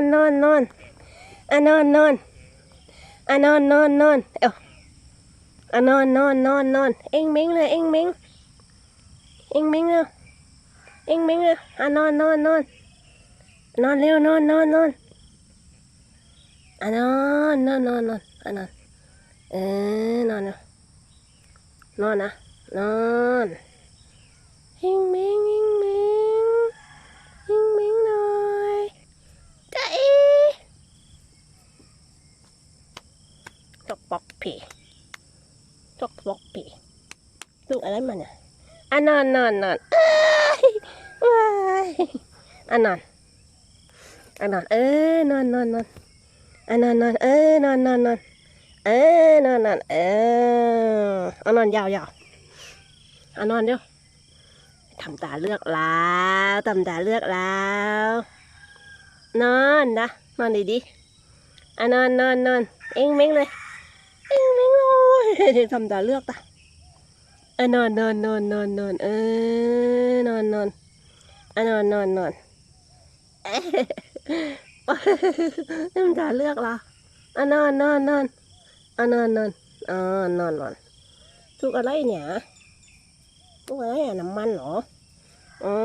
อนนอนนอนอะนอนนอนอะนอนนอนนอนเอ้าอะนอนนอนนอนนอนเอ็งเม้งเลยเอ็งเม้งเอ็งเม้งเลยเอ็งเม้งเลยอะนอนนอนนอนนอนเร็วนอนนอนนอนอะนอนนอนนอนนอนอะนอนเออนอนนะนอนนะนอนเอ็งเม้งเอ็งเม้งเอ็งเม้งหน่อยจ้าเอ จกปอกผีจกปอกผีลูกอะไรมันอะอะนอนนอนนอนอ้ยว้ายอะนอนอะนอนเออนอนนอนนอนอะนอนนอนเออนอนนอนนอนเออนอนนอนเอออานอนยาวยาวอานอนเดี๋ยวทำตาเลือกแล้วทำตาเลือกแล้ว นอนนะนอนดีๆอะนอนนอนนอนเอ็งเม้งเลย โอ้ยทำตาเลือกตาเออนอนนอนนอนนอนนอนเออนอนนอนอนอนนอนนอนเอ๊ะทำตาเลือกเหรออนอนนอนนอนอนอนนอนอนอนนอนทุกอะไรเนี่ยทุกอะไรอะน้ำมันเหรออ๋อ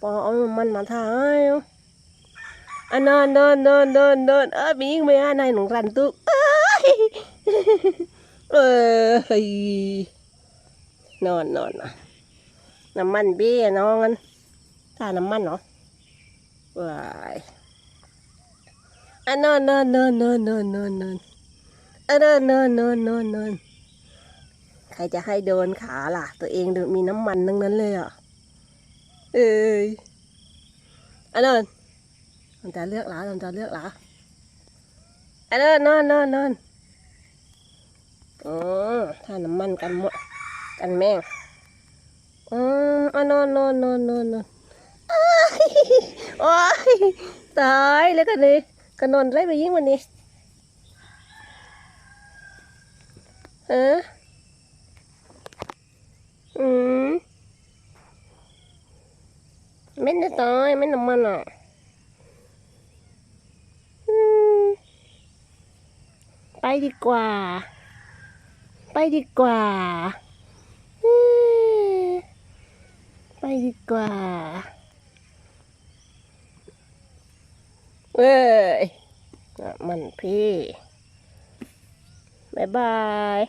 ปอเอาน้ำมันมาทาให้อนอนนอนนอนนอนนอนเออมีกไม่อะนายหนุ่งรันตุกเอ้ย เออเฮ้ยนอนนอนนะน้ำมันเบี้ยน้องกันถ้าน้ำมันเหรอว้ายอะนอนนอนนอนนอนนอนนอนนอนอะนอนนอนนอนนอนนอนใครจะให้โดนขาล่ะ ตัวเองดูมีน้ำมันทั้งนั้นเลยอะเอ้ยอะนอนทำตาเลือกหลาทำตาเลือกหลาอันนั้นนอนนอนนอน อ๋อถ้าน้ำมันกันหมดกันแมงอ๋ออนอนนอนนอนนอนนอนโอ้ยตายแล้วกันเลยกันนอนไรไปยิ่งวันนี้เอออืมไม่ได้ตายไม่น้ำมันอะไปดีกว่า ไปดีกว่า ไปดีกว่า เอ้ยมันพี่ บ๊ายบาย